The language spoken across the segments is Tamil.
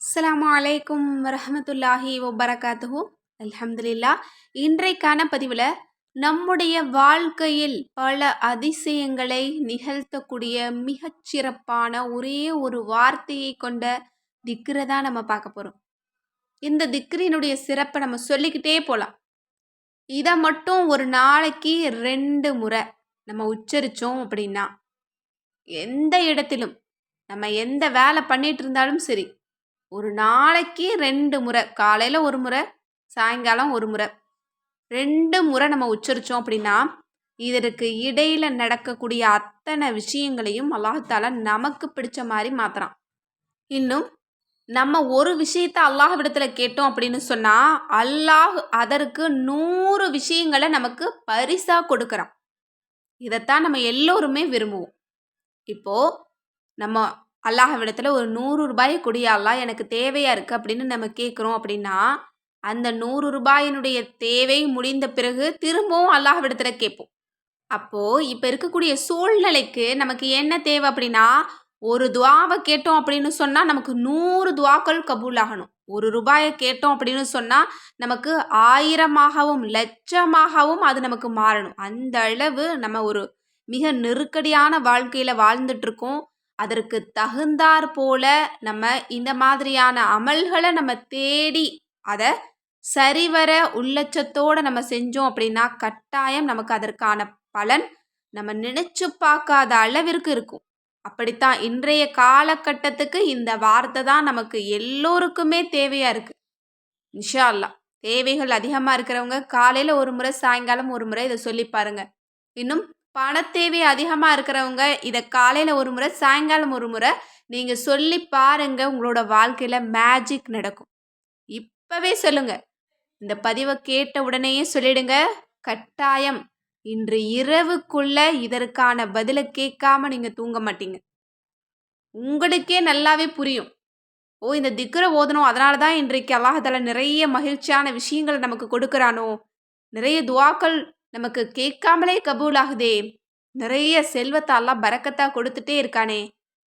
அஸ்லாம் அலைக்கும் வரமத்துல்லாஹி வபரகாத்துஹு. அல்ஹம்துலில்லா. இன்றைக்கான பதிவில் நம்முடைய வாழ்க்கையில் பல அதிசயங்களை நிகழ்த்தக்கூடிய மிகச்சிறப்பான ஒரே ஒரு வார்த்தையை கொண்ட திக்ரை தான் நம்ம பார்க்க போகிறோம் இந்த திக்ரினுடைய சிறப்பை நம்ம சொல்லிக்கிட்டே போகலாம் இதை மட்டும் ஒரு நாளைக்கு ரெண்டு முறை நம்ம உச்சரித்தோம் அப்படின்னா எந்த இடத்திலும் நம்ம எந்த வேலை பண்ணிட்டு இருந்தாலும் சரி ஒரு நாளைக்கு ரெண்டு முறை காலையில் ஒரு முறை சாயங்காலம் ஒரு முறை. ரெண்டு முறை நம்ம உச்சரித்தோம் அப்படின்னா இதற்கு இடையில் நடக்கக்கூடிய அத்தனை விஷயங்களையும் அல்லாஹால நமக்கு பிடிச்ச மாதிரி மாற்றுறான் இன்னும் நம்ம ஒரு விஷயத்த அல்லாஹ்விடத்துல கேட்டோம் அப்படின்னு சொன்னால் அல்லாஹ் அதற்கு நூறு விஷயங்களை நமக்கு பரிசாக கொடுக்குறான். இதைத்தான் நம்ம எல்லோருமே விரும்புவோம். இப்போது நம்ம அல்லாஹ்விடத்தில் ஒரு நூறு ரூபாய் குடியாலாம் எனக்கு தேவையாக இருக்குது அப்படின்னு நம்ம கேட்குறோம் அப்படின்னா அந்த நூறு ரூபாயினுடைய தேவை முடிந்த பிறகு திரும்பவும் அல்லாஹ்விடத்தில் கேட்போம். அப்போது இப்போ இருக்கக்கூடிய சூழ்நிலைக்கு நமக்கு என்ன தேவை அப்படின்னா ஒரு துவாவை கேட்டோம் அப்படின்னு சொன்னால் நமக்கு நூறு துவாக்கள் கபூல் ஆகணும் ஒரு ரூபாயை கேட்டோம் அப்படின்னு சொன்னால் நமக்கு ஆயிரமாகவும் லட்சமாகவும் அது நமக்கு மாறணும். அந்த அளவு நம்ம ஒரு மிக நெருக்கடியான வாழ்க்கையில் வாழ்ந்துட்டுருக்கோம் அதற்கு தகுந்தாற் போல நம்ம இந்த மாதிரியான அமல்களை நம்ம தேடி அதை சரிவர உள்ளச்சத்தோடு நம்ம செஞ்சோம் அப்படின்னா கட்டாயம் நமக்கு அதற்கான பலன் நம்ம நினைச்சு பார்க்காத அளவிற்கு இருக்கும். அப்படித்தான் இன்றைய காலகட்டத்துக்கு இந்த வார்த்தை தான் நமக்கு எல்லோருக்குமே தேவையாக இருக்குது இன்ஷா அல்லாஹ் தேவைகள் அதிகமாக இருக்கிறவங்க காலையில் ஒரு முறை சாயங்காலம் ஒரு முறை இதை சொல்லி பாருங்கள் இன்னும் பணத்தேவை அதிகமாக இருக்கிறவங்க இதை காலையில் ஒரு முறை சாயங்காலம் ஒரு முறை நீங்கள் சொல்லி பாருங்க உங்களோட வாழ்க்கையில் மேஜிக் நடக்கும். இப்போவே சொல்லுங்க. இந்த பதிவை கேட்ட உடனேயே சொல்லிடுங்க. கட்டாயம் இன்று இரவுக்குள்ள இதற்கான பதிலை கேட்காம நீங்கள் தூங்க மாட்டீங்க. உங்களுக்கே நல்லாவே புரியும். ஓ இந்த திக்ரை ஓதணும் அதனால தான் இன்றைக்கு அல்லாஹால நிறைய மகிழ்ச்சியான விஷயங்களை நமக்கு கொடுக்குறானோ? நிறைய துவாக்கள் நமக்கு கேட்காமலே கபூல் ஆகுதே நிறைய செல்வத்தாலாம் பறக்கத்தா கொடுத்துட்டே இருக்கானே.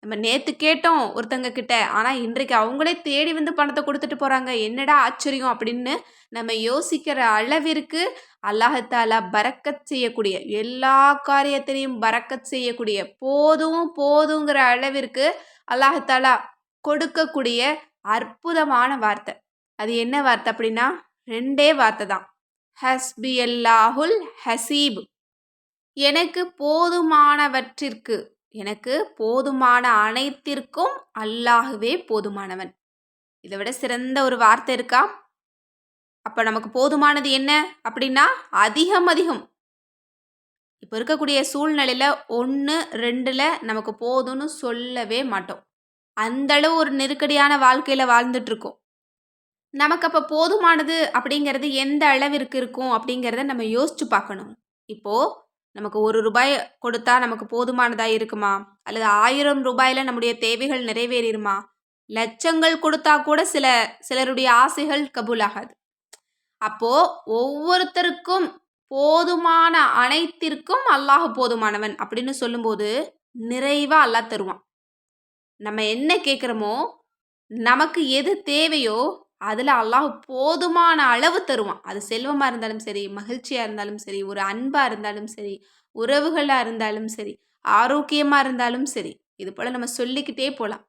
நம்ம நேத்து கேட்டோம் ஒருத்தங்க கிட்ட ஆனா இன்றைக்கு அவங்களே தேடி வந்து பணத்தை கொடுத்துட்டு போறாங்க. என்னடா ஆச்சரியம் அப்படின்னு நம்ம யோசிக்கிற அளவிற்கு அல்லாஹாலா பறக்கத் செய்யக்கூடிய எல்லா காரியத்திலையும் பறக்கத் செய்யக்கூடிய போதும் போதுங்கிற அளவிற்கு அல்லாஹாலா கொடுக்கக்கூடிய அற்புதமான வார்த்தை. அது என்ன வார்த்தை அப்படின்னா ரெண்டே வார்த்தை தான். ஹஸ்பி அல்லாஹுல் ஹசீப். எனக்கு போதுமானவற்றிற்கு எனக்கு போதுமான அனைத்திற்கும் அல்லாஹுவே போதுமானவன். இதை விட சிறந்த ஒரு வார்த்தை இருக்கா? அப்போ நமக்கு போதுமானது என்ன அப்படின்னா அதிகம் அதிகம். இப்போ இருக்கக்கூடிய சூழ்நிலையில் ஒன்று ரெண்டில் நமக்கு போதும்னு சொல்லவே மாட்டோம். அந்த அளவு ஒரு நெருக்கடியான வாழ்க்கையில் வாழ்ந்துட்டுருக்கோம் நமக்கு அப்போ போதுமானது அப்படிங்கிறது எந்த அளவிற்கு இருக்கும் அப்படிங்கிறத நம்ம யோசிச்சு பார்க்கணும். இப்போது நமக்கு ஒரு ரூபாய் கொடுத்தா நமக்கு போதுமானதாக இருக்குமா? அல்லது ஆயிரம் ரூபாயில் நம்முடைய தேவைகள் நிறைவேறிடுமா? லட்சங்கள் கொடுத்தா கூட சில சிலருடைய ஆசைகள் கபூலாகாது. அப்போ ஒவ்வொருத்தருக்கும் போதுமான அனைத்திற்கும் அல்லாஹ் போதுமானவன் அப்படின்னு சொல்லும்போது நிறைவாக அல்லாஹ் தருவான். நம்ம என்ன கேட்குறோமோ நமக்கு எது தேவையோ அதில் அல்லாஹ் போதுமான அளவு தருவான். அது செல்வமாக இருந்தாலும் சரி மகிழ்ச்சியாக இருந்தாலும் சரி ஒரு அன்பாக இருந்தாலும் சரி உறவுகளாக இருந்தாலும் சரி ஆரோக்கியமாக இருந்தாலும் சரி இது போல் நம்ம சொல்லிக்கிட்டே போகலாம்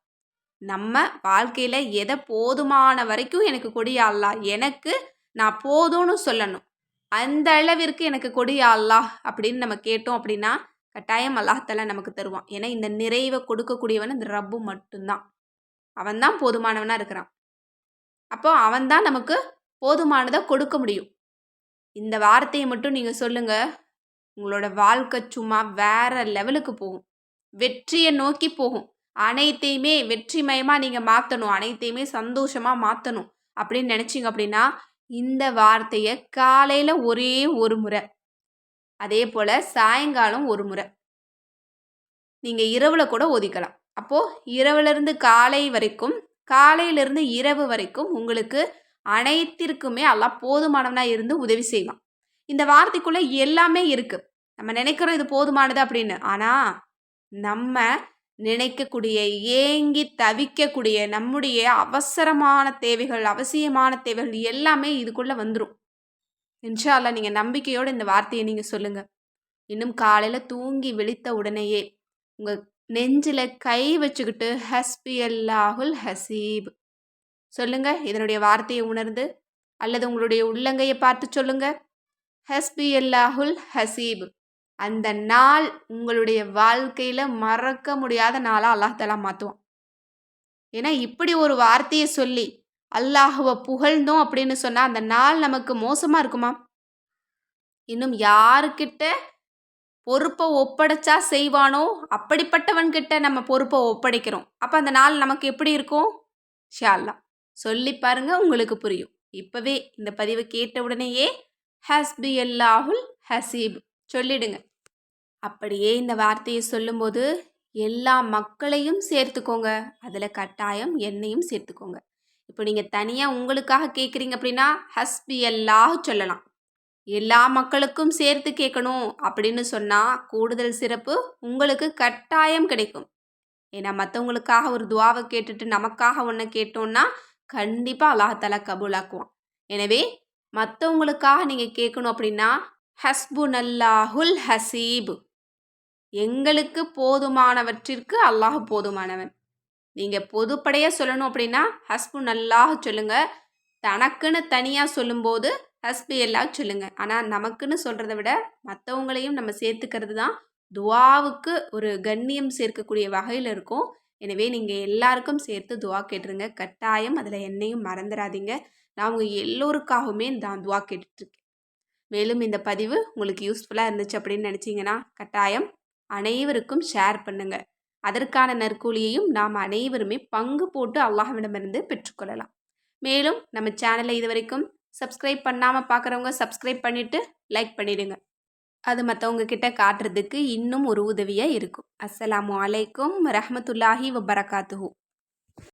நம்ம வாழ்க்கையில் எதை போதுமான வரைக்கும் எனக்கு கொடியா அல்லாஹ். எனக்கு நான் போதும்னு சொல்லணும். அந்த அளவிற்கு எனக்கு கொடியா அல்லாஹ் அப்படின்னு நம்ம கேட்டோம் அப்படின்னா கட்டாயம் அல்லாஹால நமக்கு தருவான். ஏன்னா இந்த நிறைவை கொடுக்கக்கூடியவன் இந்த ரப்பு மட்டும்தான். அவன் தான் போதுமானவனாக இருக்கிறான். அப்போ அவன் தான் நமக்கு போதுமானதை கொடுக்க முடியும். இந்த வார்த்தையை மட்டும் நீங்கள் சொல்லுங்கள் உங்களோட வாழ்க்கை சும்மா வேற லெவலுக்கு போகும். வெற்றியை நோக்கி போகும். அனைத்தையுமே வெற்றிமயமாக நீங்கள் மாற்றணும் அனைத்தையுமே சந்தோஷமாக மாற்றணும் அப்படின்னு நினச்சிங்க அப்படின்னா இந்த வார்த்தையை காலையில் ஒரே ஒரு முறை அதே போல் சாயங்காலம் ஒரு முறை நீங்கள் இரவில் கூட ஒதுக்கலாம் அப்போது இரவுலேருந்து காலை வரைக்கும் காலையிலிருந்து இரவு வரைக்கும் உங்களுக்கு அனைத்திற்குமே எல்லாம் போதுமானவனாக இருந்து உதவி செய்வான். இந்த வார்த்தைக்குள்ளே எல்லாமே இருக்குது நம்ம நினைக்கிறோம் இது போதுமானது அப்படின்னு. ஆனால் நம்ம நினைக்கக்கூடிய ஏங்கி தவிக்கக்கூடிய நம்முடைய அவசரமான தேவைகள் அவசியமான தேவைகள் எல்லாமே இதுக்குள்ளே வந்துடும் இன்ஷால்லா நீங்கள் நம்பிக்கையோடு இந்த வார்த்தையை நீங்கள் சொல்லுங்கள் இன்னும் காலையில் தூங்கி விழித்த உடனேயே உங்கள் நெஞ்சில் கை வச்சுக்கிட்டு ஹஸ்பி அல்லாஹுல் ஹசீப். சொல்லுங்க இதனுடைய வார்த்தையை உணர்ந்து அல்லது உங்களுடைய உள்ளங்கையை பார்த்து சொல்லுங்க. ஹஸ்பி அல்லாஹுல் ஹசீப். அந்த நாள் உங்களுடைய வாழ்க்கையில் மறக்க முடியாத நாளாக அல்லாஹ் மாற்றுவான் ஏன்னா இப்படி ஒரு வார்த்தையை சொல்லி அல்லாஹுவை புகழ்ந்தோம் அப்படின்னு சொன்னால் அந்த நாள் நமக்கு மோசமாக இருக்குமா? இன்னும் யாருக்கிட்ட பொறுப்பை ஒப்படைச்சா செய்வானோ? அப்படிப்பட்டவன்கிட்ட நம்ம பொறுப்பை ஒப்படைக்கிறோம். அப்போ அந்த நாள் நமக்கு எப்படி இருக்கும்? ஷால்லா சொல்லி பாருங்க உங்களுக்கு புரியும். இப்போவே இந்த பதிவை கேட்ட உடனேயே ஹஸ்பி அல்லாஹுல் ஹசீப் சொல்லிடுங்க. அப்படியே இந்த வார்த்தையை சொல்லும்போது எல்லா மக்களையும் சேர்த்துக்கோங்க. அதில் கட்டாயம் என்னையும் சேர்த்துக்கோங்க. இப்போ நீங்கள் தனியாக உங்களுக்காக கேட்குறீங்க அப்படின்னா ஹஸ்பி அல்லாஹ் சொல்லலாம். எல்லா மக்களுக்கும் சேர்த்து கேட்கணும் அப்படின்னு சொன்னால் கூடுதல் சிறப்பு உங்களுக்கு கட்டாயம் கிடைக்கும். ஏன்னா மற்றவங்களுக்காக ஒரு துவாவை கேட்டுட்டு நமக்காக ஒன்று கேட்டோம்னா கண்டிப்பாக அல்லாஹால கபூலாக்குவான். எனவே மற்றவங்களுக்காக நீங்கள் கேட்கணும் அப்படின்னா ஹஸ்பு நல்லாஹுல் ஹசீப். எங்களுக்கு போதுமானவற்றிற்கு அல்லாஹ் போதுமானவன். நீங்கள் பொதுப்படையாக சொல்லணும் அப்படின்னா ஹஸ்பு நல்லாஹ் சொல்லுங்கள் தனக்குன்னு தனியாக சொல்லும்போது ஹஸ்பி எல்லாம் சொல்லுங்கள் ஆனால் நமக்குன்னு சொல்கிறத விட மற்றவங்களையும் நம்ம சேர்த்துக்கிறது தான் துவாவுக்கு ஒரு கண்ணியம் சேர்க்கக்கூடிய வகையில் இருக்கும். எனவே நீங்கள் எல்லாருக்கும் சேர்த்து துவா கேட்டுருங்க. கட்டாயம் அதில் என்னையும் மறந்துடாதீங்க நான் உங்கள் எல்லோருக்காகவுமே நான் துவா கேட்டுட்ருக்கேன். மேலும் இந்த பதிவு உங்களுக்கு யூஸ்ஃபுல்லாக இருந்துச்சு அப்படின்னு நினச்சிங்கன்னா கட்டாயம் அனைவருக்கும் ஷேர் பண்ணுங்கள் அதற்கான நற்கூலியையும் நாம் அனைவருமே பங்கு போட்டு அல்லாஹ்விடமிருந்து பெற்றுக்கொள்ளலாம். மேலும் நம்ம சேனலை இது வரைக்கும் சப்ஸ்கிரைப் பண்ணாமல் பார்க்குறவங்க சப்ஸ்கிரைப் பண்ணிவிட்டு லைக் பண்ணிடுங்க. அது மற்றவங்க கிட்ட காட்டுறதுக்கு இன்னும் ஒரு உதவியாக இருக்கும். அஸ்ஸலாமு அலைக்கும் ரஹமத்துல்லாஹி வபரகாத்துஹூ.